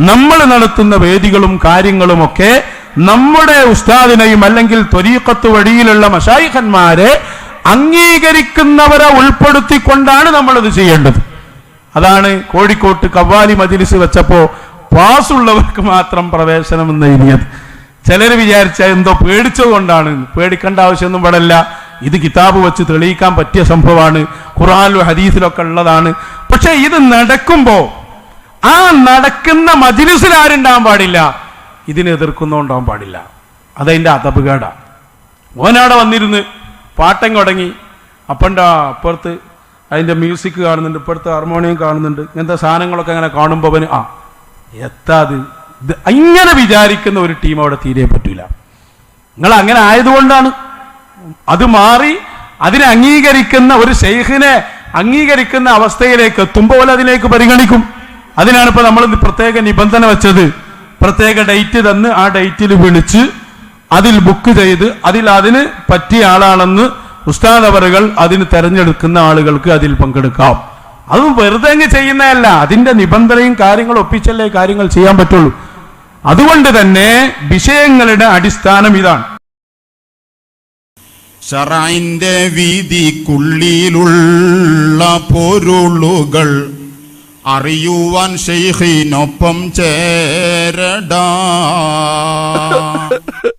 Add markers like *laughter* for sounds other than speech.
നമ്മൾ നടത്തുന്ന വേദികളും കാര്യങ്ങളുമൊക്കെ നമ്മുടെ ഉസ്താദിനെയും അല്ലെങ്കിൽ ത്വരീക്കത്ത് വഴിയിലുള്ള മഷായിഖന്മാരെ അംഗീകരിക്കുന്നവരെ ഉൾപ്പെടുത്തിക്കൊണ്ടാണ് നമ്മളത് ചെയ്യേണ്ടത്. അതാണ് കോഴിക്കോട്ട് കവ്വാലി മജിലിസ് വെച്ചപ്പോ പാസ്സുള്ളവർക്ക് മാത്രം പ്രവേശനം എന്ന് എഴുതിയത്. ചിലർ വിചാരിച്ച എന്തോ പേടിച്ചതുകൊണ്ടാണ് പേടിക്കേണ്ട ആവശ്യമൊന്നും പാടില്ല ഇത് കിതാബ് വെച്ച് തെളിയിക്കാൻ പറ്റിയ സംഭവമാണ്. ഖുറാനിലും ഹദീസിലൊക്കെ ഉള്ളതാണ്. പക്ഷെ ഇത് നടക്കുമ്പോ ആ നടക്കുന്ന മജിലിസിൽ ആരുണ്ടാവാൻ പാടില്ല. ഇതിനെ എതിർക്കുന്നോണ്ടാവാൻ പാടില്ല. അതതിന്റെ അതപകേടാ ഓനവിടെ വന്നിരുന്ന് പാട്ടം തുടങ്ങി. അപ്പണ്ടാ അപ്പുറത്ത് അതിന്റെ മ്യൂസിക് കാണുന്നുണ്ട് ഇപ്പുറത്ത് ഹാർമോണിയം കാണുന്നുണ്ട്. ഇങ്ങനത്തെ സാധനങ്ങളൊക്കെ അങ്ങനെ കാണുമ്പോൾ അവന് ആ എത്താ അത്. ഇത് ഇങ്ങനെ വിചാരിക്കുന്ന ഒരു ടീം അവിടെ തീരെ പറ്റൂല. നിങ്ങൾ അങ്ങനെ ആയതുകൊണ്ടാണ് അത് മാറി അതിനെ അംഗീകരിക്കുന്ന ഒരു ഷെയ്ഖിനെ അംഗീകരിക്കുന്ന അവസ്ഥയിലേക്ക് എത്തുമ്പോൾ അതിലേക്ക് പരിഗണിക്കും. അതിനാണ് ഇപ്പൊ നമ്മൾ പ്രത്യേക നിബന്ധന വെച്ചത്. പ്രത്യേക ഡേറ്റ് തന്ന് ആ ഡേറ്റിൽ വിളിച്ച് അതിൽ ബുക്ക് ചെയ്ത് അതിൽ അതിന് പറ്റിയ ആളാണെന്ന് ഉസ്താദ് അവറുകൾ അതിന് തെരഞ്ഞെടുക്കുന്ന ആളുകൾക്ക് അതിൽ പങ്കെടുക്കാം. അതും വെറുതെ അങ്ങ് ചെയ്യുന്നതല്ല. അതിന്റെ നിബന്ധനയും കാര്യങ്ങളും ഒപ്പിച്ചല്ലേ കാര്യങ്ങൾ ചെയ്യാൻ പറ്റുള്ളൂ. അതുകൊണ്ട് തന്നെ വിഷയങ്ങളുടെ അടിസ്ഥാനം ഇതാണ്. വിധിക്കുള്ളിലുള്ള പൊരുളുകൾ അറിയുവാൻ ഷെയ്ഖിനൊപ്പം ചേരടാ. *laughs*